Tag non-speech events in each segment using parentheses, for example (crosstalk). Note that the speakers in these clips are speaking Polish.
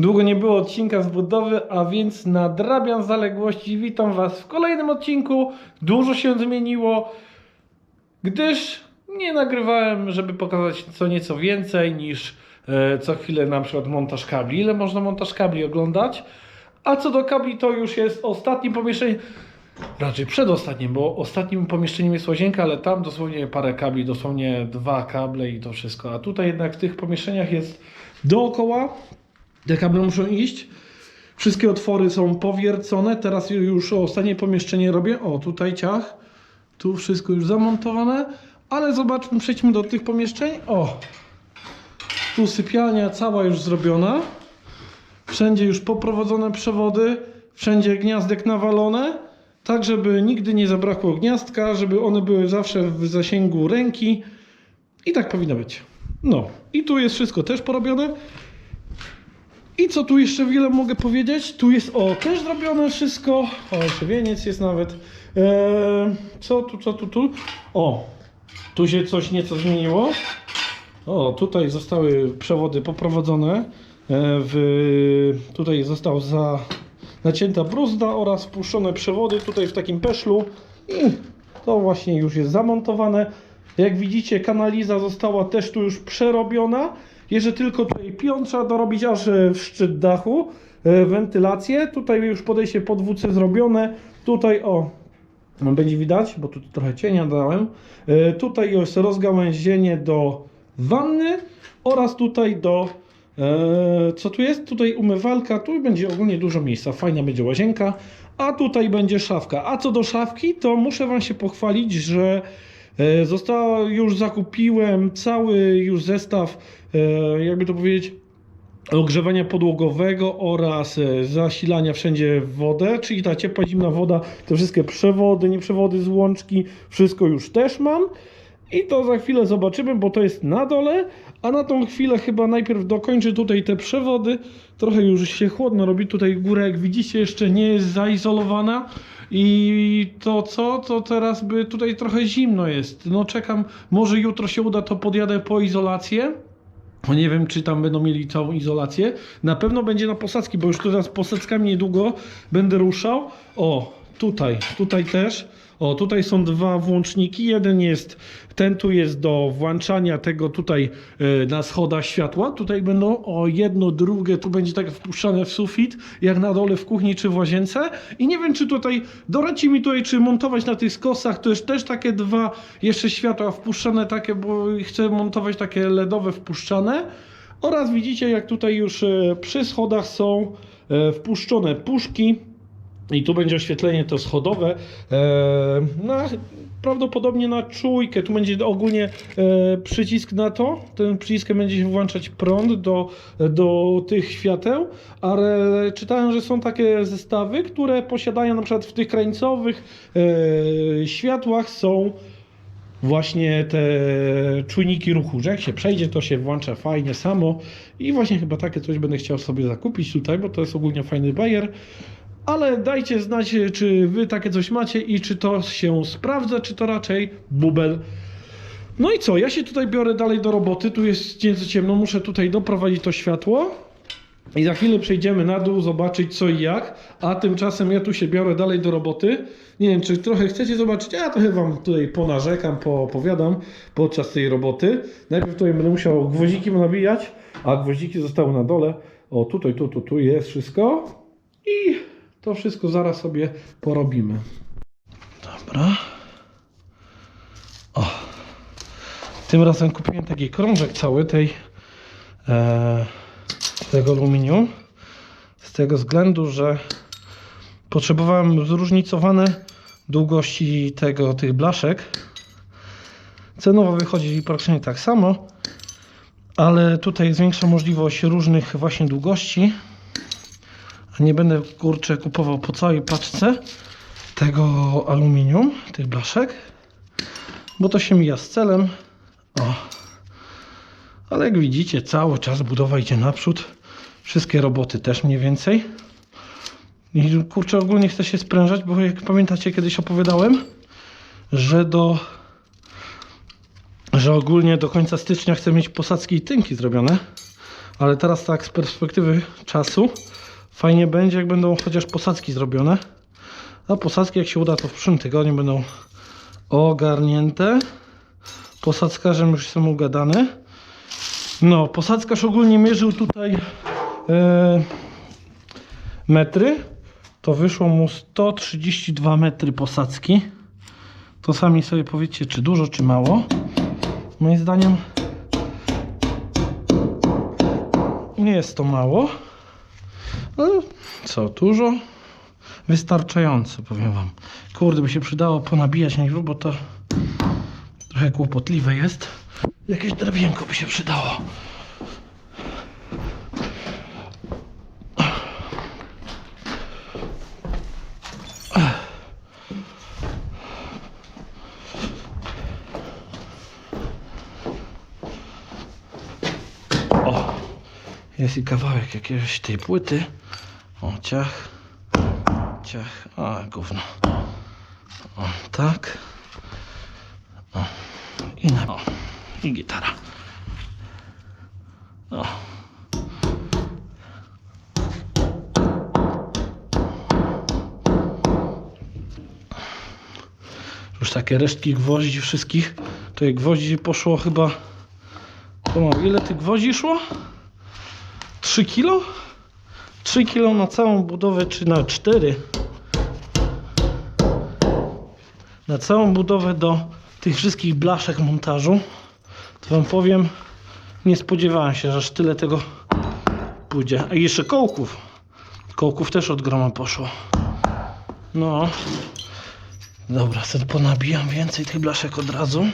Długo nie było odcinka z budowy, a więc nadrabiam zaległości. Witam Was w kolejnym odcinku. Dużo się zmieniło, gdyż nie nagrywałem, żeby pokazać co nieco więcej niż e, co chwilę na przykład montaż kabli. Ile można montaż kabli oglądać? A co do kabli, to już jest ostatnie pomieszczenie. Raczej przedostatnim, bo ostatnim pomieszczeniem jest łazienka, ale tam dosłownie parę kabli, dosłownie dwa kable i to wszystko. A tutaj jednak w tych pomieszczeniach jest dookoła. Te kable muszą iść. Wszystkie otwory są powiercone. Teraz już ostatnie pomieszczenie robię. O, tutaj ciach. Tu wszystko już zamontowane. Ale zobaczmy, przejdźmy do tych pomieszczeń. O, tu sypialnia cała już zrobiona. Wszędzie już poprowadzone przewody, wszędzie gniazdek nawalone, tak żeby nigdy nie zabrakło gniazdka, żeby one były zawsze w zasięgu ręki. I tak powinno być. No, i tu jest wszystko też porobione. I co tu jeszcze wiele mogę powiedzieć? Tu jest, o, też zrobione wszystko. O, jeszcze wieniec jest nawet. Eee, co tu, co tu, tu? O, tu się coś nieco zmieniło. O, tutaj zostały przewody poprowadzone. E, W, tutaj został za, nacięta bruzda oraz wpuszczone przewody tutaj w takim peszlu. I to właśnie już jest zamontowane. Jak widzicie, kanaliza została też tu już przerobiona. Jeszcze tylko tutaj pion trzeba dorobić aż e, w szczyt dachu. E, Wentylację. Tutaj już podejście pod WC zrobione. Tutaj o, będzie widać, bo tu trochę cienia dałem. E, Tutaj jest rozgałęzienie do wanny oraz tutaj do. Co tu jest? Tutaj umywalka. Tu będzie ogólnie dużo miejsca. Fajna będzie łazienka. A tutaj będzie szafka. A co do szafki, to muszę Wam się pochwalić, że e, została już zakupiłem cały już zestaw, e, jakby to powiedzieć, ogrzewania podłogowego oraz e, zasilania wszędzie wodę, czyli ta ciepła, zimna woda, te wszystkie przewody, nieprzewody, złączki, wszystko już też mam. I to za chwilę zobaczymy, bo to jest na dole, a na tą chwilę chyba najpierw dokończę tutaj te przewody. Trochę już się chłodno robi, tutaj góra jak widzicie jeszcze nie jest zaizolowana. I to co, to teraz by tutaj trochę zimno jest. No czekam, może jutro się uda, to podjadę po izolację. Bo nie wiem, czy tam będą mieli całą izolację. Na pewno będzie na posadzki, bo już teraz posadzkami niedługo będę ruszał. O, tutaj, tutaj też. O, tutaj są dwa włączniki. Jeden jest, ten tu jest do włączania tego tutaj e, na schodach światła. Tutaj będą, o, jedno, drugie, tu będzie tak wpuszczane w sufit, jak na dole w kuchni czy w łazience. I nie wiem, czy tutaj, doradźcie mi tutaj, czy montować na tych skosach, to jest też takie dwa jeszcze światła wpuszczane takie, bo chcę montować takie LEDowe wpuszczane. Oraz widzicie, jak tutaj już e, przy schodach są e, wpuszczone puszki. I tu będzie oświetlenie to schodowe. E, na, prawdopodobnie na czujkę. Tu będzie ogólnie e, przycisk na to. Ten przyciskiem będzie się włączać prąd do, do tych świateł. Ale czytałem, że są takie zestawy, które posiadają na przykład w tych krańcowych e, światłach są właśnie te czujniki ruchu, że jak się przejdzie, to się włącza fajnie samo i właśnie chyba takie coś będę chciał sobie zakupić tutaj, bo to jest ogólnie fajny bajer. Ale dajcie znać, czy wy takie coś macie i czy to się sprawdza, czy to raczej bubel. No i co, ja się tutaj biorę dalej do roboty, tu jest nieco ciemno, muszę tutaj doprowadzić to światło. I za chwilę przejdziemy na dół, zobaczyć co i jak, a tymczasem ja tu się biorę dalej do roboty. Nie wiem, czy trochę chcecie zobaczyć, ja trochę wam tutaj ponarzekam, poopowiadam podczas tej roboty. Najpierw tutaj będę musiał gwoździki nabijać, a gwoździki zostały na dole. O, tutaj, tu, tu, tu jest wszystko. I to wszystko zaraz sobie porobimy. Dobra. O. Tym razem kupiłem taki krążek cały tej e, tego aluminium. Z tego względu, że potrzebowałem zróżnicowane długości tego, tych blaszek. Cenowo wychodzi praktycznie tak samo, ale tutaj jest większa możliwość różnych właśnie długości. Nie będę kurczę kupował po całej paczce tego aluminium, tych blaszek, bo to się mija z celem. O. Ale jak widzicie, cały czas budowa idzie naprzód. Wszystkie roboty też mniej więcej. I kurczę, ogólnie chcę się sprężać, bo jak pamiętacie, kiedyś opowiadałem, że do że ogólnie do końca stycznia chcę mieć posadzki i tynki zrobione. Ale teraz tak z perspektywy czasu fajnie będzie, jak będą chociaż posadzki zrobione. A posadzki, jak się uda, to w przyszłym tygodniu będą ogarnięte. Posadzkarzem już jestem ugadany. No, posadzkarz ogólnie mierzył tutaj e, metry. To wyszło mu 132 metry posadzki. To sami sobie powiedzcie, czy dużo, czy mało. Moim zdaniem nie jest to mało. Co, dużo? Wystarczająco, powiem wam. Kurde, by się przydało ponabijać na bo to trochę kłopotliwe jest. Jakieś drewienko by się przydało. Jest i kawałek jakiejś tej płyty. Ciach. Ciach. A, gówno. O, tak. O, i na... O, i gitara. O. Już takie resztki gwoździ wszystkich. To jak gwoździ poszło chyba... To mam, ile tych gwoździ szło? 3 kilo? 3 kilo na całą budowę, czy na 4? Na całą budowę do tych wszystkich blaszek montażu. To wam powiem, nie spodziewałem się, że aż tyle tego pójdzie. A jeszcze kołków. Kołków też od groma poszło. No. Dobra, sobie ponabijam więcej tych blaszek od razu.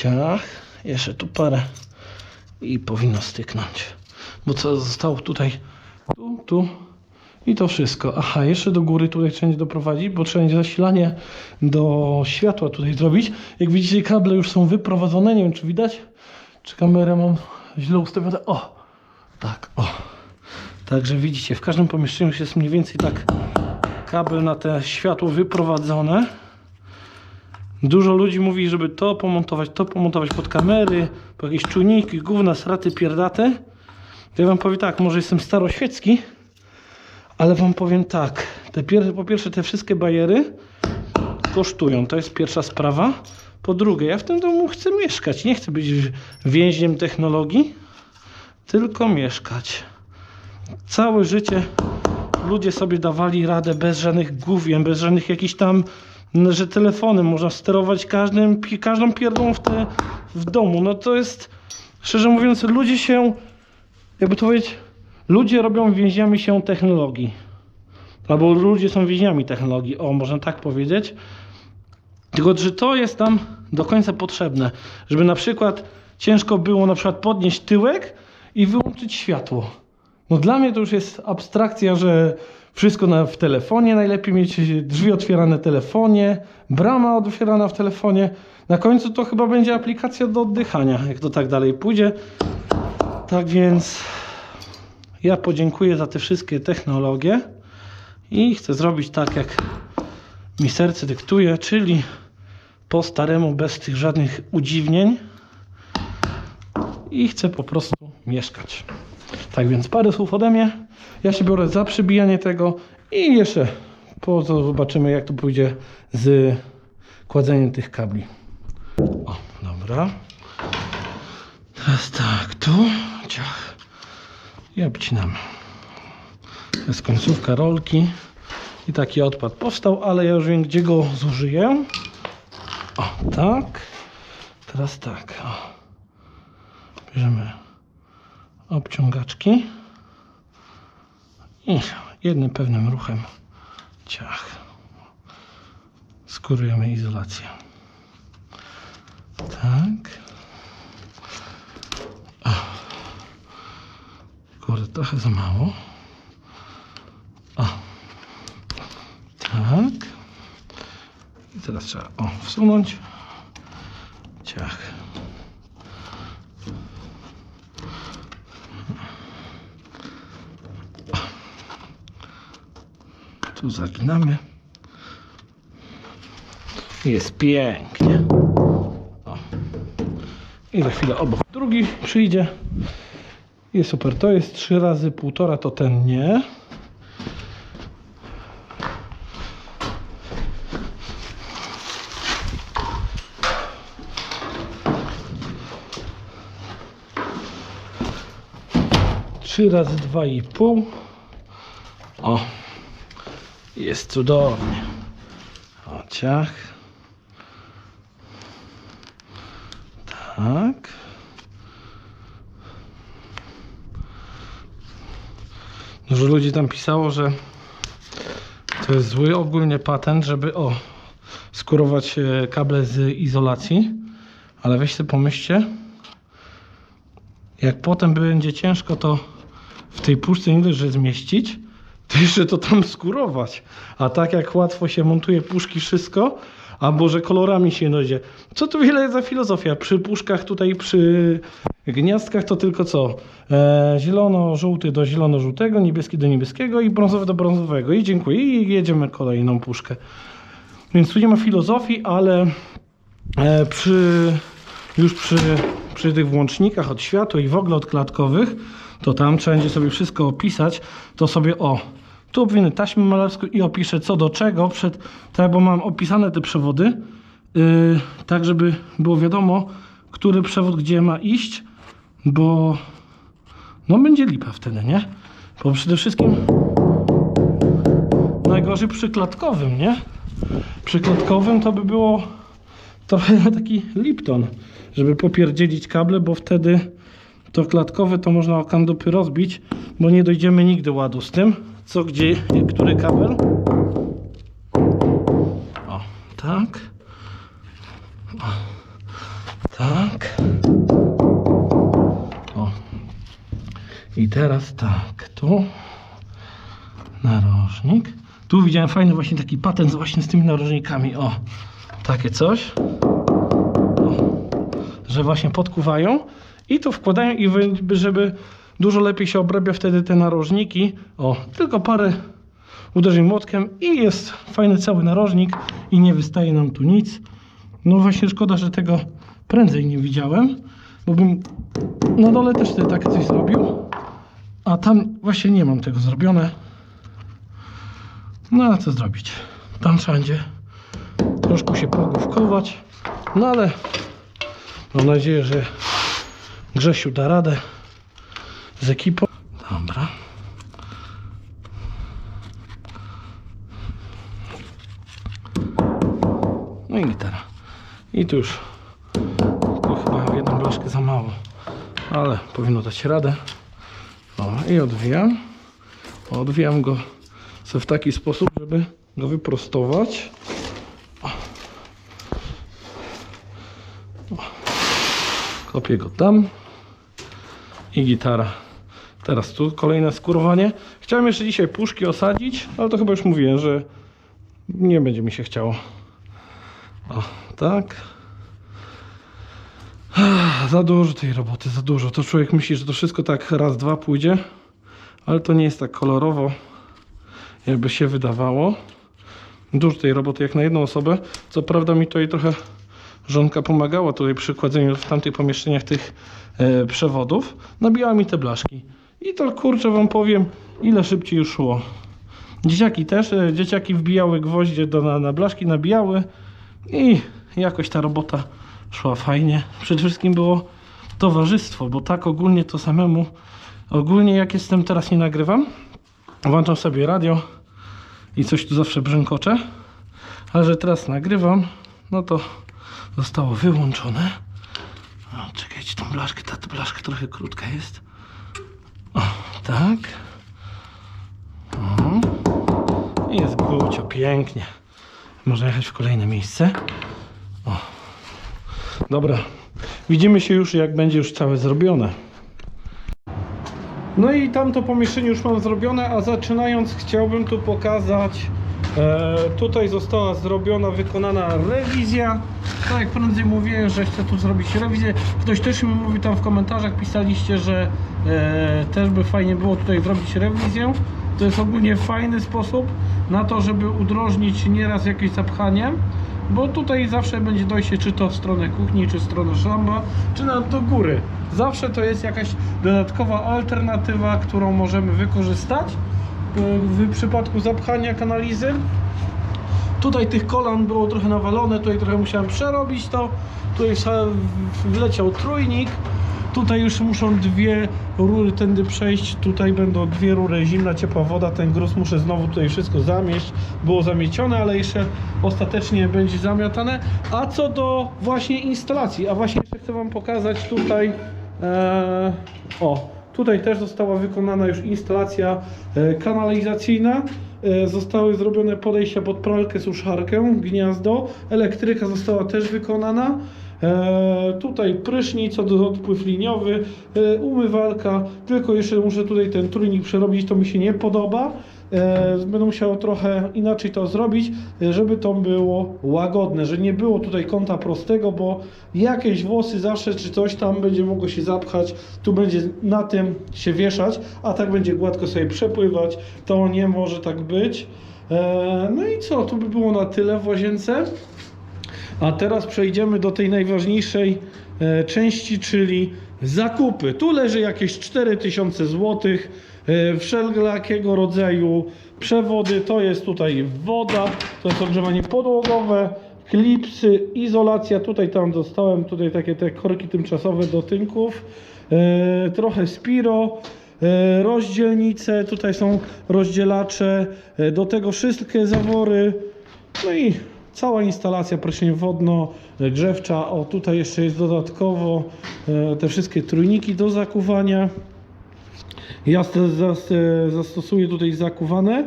Ciach. Jeszcze tu parę. I powinno styknąć. Bo co zostało tutaj? Tu, tu. I to wszystko. Aha, jeszcze do góry tutaj trzeba będzie doprowadzić, bo trzeba będzie zasilanie do światła tutaj zrobić. Jak widzicie, kable już są wyprowadzone. Nie wiem, czy widać. Czy kamerę mam źle ustawione? O! Tak, o. Także widzicie, w każdym pomieszczeniu jest mniej więcej tak kabel na te światło wyprowadzone. Dużo ludzi mówi, żeby to pomontować, to pomontować pod kamery, po jakieś czujniki, gówna, sraty, pierdaty. To ja wam powiem tak, może jestem staroświecki, ale wam powiem tak. Te pier po pierwsze, te wszystkie bajery kosztują, to jest pierwsza sprawa. Po drugie, ja w tym domu chcę mieszkać, nie chcę być więźniem technologii, tylko mieszkać. Całe życie ludzie sobie dawali radę bez żadnych główien, bez żadnych jakichś tam, że telefonem można sterować każdym, każdą pierdą w, te, w domu. No to jest, szczerze mówiąc, ludzie się, jakby to powiedzieć, ludzie robią więźniami się technologii. Albo ludzie są więźniami technologii, o, można tak powiedzieć. Tylko, że to jest tam do końca potrzebne, żeby na przykład ciężko było na przykład podnieść tyłek i wyłączyć światło. No dla mnie to już jest abstrakcja, że wszystko na, w telefonie, najlepiej mieć drzwi otwierane w telefonie, brama otwierana w telefonie. Na końcu to chyba będzie aplikacja do oddychania, jak to tak dalej pójdzie. Tak więc ja podziękuję za te wszystkie technologie i chcę zrobić tak, jak mi serce dyktuje, czyli po staremu, bez tych żadnych udziwnień i chcę po prostu mieszkać. Tak więc parę słów ode mnie. Ja się biorę za przybijanie tego i jeszcze po to zobaczymy jak to pójdzie z kładzeniem tych kabli. O, dobra. Teraz tak, tu ciach. I obcinamy. Jest końcówka rolki. I taki odpad powstał, ale ja już wiem gdzie go zużyję. O, tak. Teraz tak. O. Bierzemy obciągaczki i jednym pewnym ruchem ciach skurujemy izolację. Tak. O. Kurde, trochę za mało. O. Tak. I teraz trzeba o, wsunąć. Ciach. Tu zaginamy. Jest pięknie. O. I za chwilę obok drugi przyjdzie. Jest super. To jest 3 razy półtora, to ten nie. Trzy razy dwa i pół. O, jest cudownie. O, ciach. Tak. Dużo ludzi tam pisało, że to jest zły ogólnie patent, żeby o skurować e, kable z izolacji. Ale weź sobie pomyślcie, jak potem będzie ciężko to w tej puszce nie dość, że zmieścić, to jeszcze to tam skurować. A tak jak łatwo się montuje puszki, wszystko, albo że kolorami się dojdzie. Co tu wiele za filozofia? Przy puszkach tutaj, przy gniazdkach to tylko co? E, zielono-żółty do zielono-żółtego, niebieski do niebieskiego i brązowy do brązowego. I dziękuję. I jedziemy kolejną puszkę. Więc tu nie ma filozofii, ale e, przy, już przy, przy tych włącznikach od światła i w ogóle od klatkowych, to tam trzeba będzie sobie wszystko opisać, to sobie o, tu obwinę taśmę malarską i opiszę co do czego, przed, tak bo mam opisane te przewody, yy, tak żeby było wiadomo, który przewód gdzie ma iść, bo no będzie lipa wtedy, nie? Bo przede wszystkim najgorzej przy klatkowym, nie? Przy klatkowym to by było trochę (laughs) taki Lipton, żeby popierdzielić kable, bo wtedy to klatkowe to można o kandupy rozbić, bo nie dojdziemy nigdy ładu z tym, co gdzie, który kabel. O, tak. O, tak. O. I teraz tak, tu narożnik. Tu widziałem fajny właśnie taki patent właśnie z tymi narożnikami. O, takie coś. O, że właśnie podkuwają i tu wkładają i żeby dużo lepiej się obrabia wtedy te narożniki. O, tylko parę uderzeń młotkiem i jest fajny cały narożnik i nie wystaje nam tu nic. No właśnie szkoda, że tego prędzej nie widziałem, bo bym na dole też wtedy takie coś zrobił. A tam właśnie nie mam tego zrobione. No ale co zrobić? Tam trzeba troszkę się pogłówkować. No ale mam nadzieję, że Grzesiu da radę z ekipą. Dobra. No i gitara. I tu już tu chyba jedną blaszkę za mało, ale powinno dać radę. O, i odwijam. Odwijam go w taki sposób, żeby go wyprostować. Kopię go tam. I gitara. Teraz tu kolejne skurowanie. Chciałem jeszcze dzisiaj puszki osadzić, ale to chyba już mówiłem, że nie będzie mi się chciało. O, tak. Za dużo tej roboty, za dużo. To człowiek myśli, że to wszystko tak raz, dwa pójdzie, ale to nie jest tak kolorowo, jakby się wydawało. Dużo tej roboty jak na jedną osobę. Co prawda mi tutaj trochę żonka pomagała tutaj przy kładzeniu w tamtych pomieszczeniach tych e, przewodów. Nabijała mi te blaszki. I to kurczę wam powiem, ile szybciej już szło. Dzieciaki też, e, dzieciaki wbijały gwoździe do, na, na blaszki, nabijały i jakoś ta robota szła fajnie. Przede wszystkim było towarzystwo, bo tak ogólnie to samemu, ogólnie jak jestem teraz nie nagrywam, włączam sobie radio i coś tu zawsze brzękocze, ale że teraz nagrywam, no to zostało wyłączone. O, czekajcie, tą blaszkę, ta, ta blaszka trochę krótka jest. Tak. O. I jest gucio, pięknie. Można jechać w kolejne miejsce. O. Dobra, widzimy się już jak będzie już całe zrobione. No i tamto pomieszczenie już mam zrobione, a zaczynając chciałbym tu pokazać e, tutaj została zrobiona, wykonana rewizja tak jak prędzej mówiłem, że chcę tu zrobić rewizję ktoś też mi mówi tam w komentarzach pisaliście, że e, też by fajnie było tutaj zrobić rewizję to jest ogólnie fajny sposób na to, żeby udrożnić nieraz jakieś zapchanie bo tutaj zawsze będzie dojście czy to w stronę kuchni, czy w stronę szamba, czy nawet do góry. Zawsze to jest jakaś dodatkowa alternatywa, którą możemy wykorzystać y, w przypadku zapchania kanalizy. Tutaj tych kolan było trochę nawalone, tutaj trochę musiałem przerobić to. Tutaj wleciał trójnik. Tutaj już muszą dwie rury tędy przejść. Tutaj będą dwie rury, zimna, ciepła woda. Ten gruz muszę znowu tutaj wszystko zamieść. Było zamiecione, ale jeszcze ostatecznie będzie zamiatane. A co do właśnie instalacji, a właśnie jeszcze chcę Wam pokazać tutaj. E, o, tutaj też została wykonana już instalacja e, kanalizacyjna. E, Zostały zrobione podejścia pod pralkę, suszarkę, gniazdo. Elektryka została też wykonana. E, tutaj prysznic, od- odpływ liniowy, e, umywalka. Tylko jeszcze muszę tutaj ten trójnik przerobić, to mi się nie podoba. E, będę musiał trochę inaczej to zrobić, e, żeby to było łagodne, że nie było tutaj kąta prostego, bo jakieś włosy zawsze czy coś tam będzie mogło się zapchać, tu będzie na tym się wieszać, a tak będzie gładko sobie przepływać, to nie może tak być. E, no i co, tu by było na tyle w łazience. A teraz przejdziemy do tej najważniejszej części, czyli zakupy. Tu leży jakieś 4000 zł. E, wszelkiego rodzaju przewody. To jest tutaj woda, to jest ogrzewanie podłogowe, klipsy, izolacja. Tutaj tam dostałem tutaj takie te korki tymczasowe do tynków. E, trochę spiro. E, rozdzielnice, tutaj są rozdzielacze, do tego wszystkie zawory, no i cała instalacja prysznic wodno-grzewcza. O, tutaj jeszcze jest dodatkowo te wszystkie trójniki do zakuwania. Ja e, zastosuję tutaj zakuwane.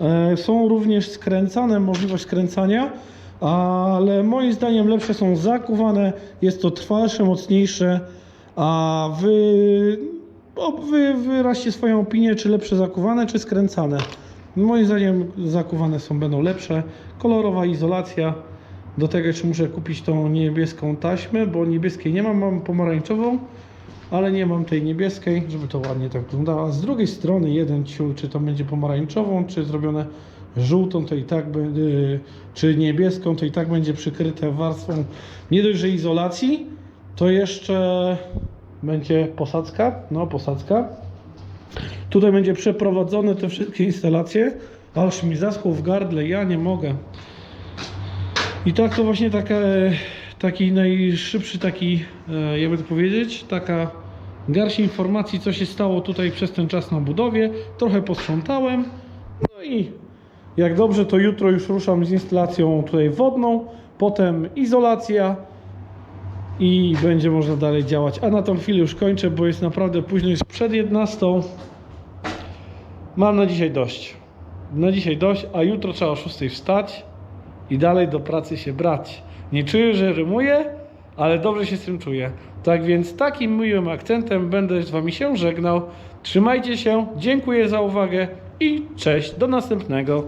E, Są również skręcane, możliwość skręcania, ale moim zdaniem lepsze są zakuwane. Jest to trwalsze, mocniejsze, a wy, wy wyraźcie swoją opinię, czy lepsze zakuwane, czy skręcane. Moim zdaniem zakuwane są będą lepsze. Kolorowa izolacja. Do tego jeszcze muszę kupić tą niebieską taśmę, bo niebieskiej nie mam, mam pomarańczową, ale nie mam tej niebieskiej, żeby to ładnie tak wyglądało. A z drugiej strony jeden ciul, czy to będzie pomarańczową, czy zrobione żółtą, to i tak będzie, czy niebieską, to i tak będzie przykryte warstwą nie dość, że izolacji, to jeszcze będzie posadzka, no posadzka. Tutaj będzie przeprowadzone te wszystkie instalacje. Ależ mi zaschło w gardle, ja nie mogę. I tak to właśnie taka, e, taki najszybszy taki, e, jakby to powiedzieć, taka garść informacji, co się stało tutaj przez ten czas na budowie. Trochę posprzątałem. No i jak dobrze, to jutro już ruszam z instalacją tutaj wodną, potem izolacja i będzie można dalej działać. A na tą chwilę już kończę, bo jest naprawdę późno, jest przed 11. Mam na dzisiaj dość. Na dzisiaj dość, a jutro trzeba o 6 wstać i dalej do pracy się brać. Nie czuję, że rymuję, ale dobrze się z tym czuję. Tak więc takim miłym akcentem będę z Wami się żegnał. Trzymajcie się, dziękuję za uwagę i cześć, do następnego.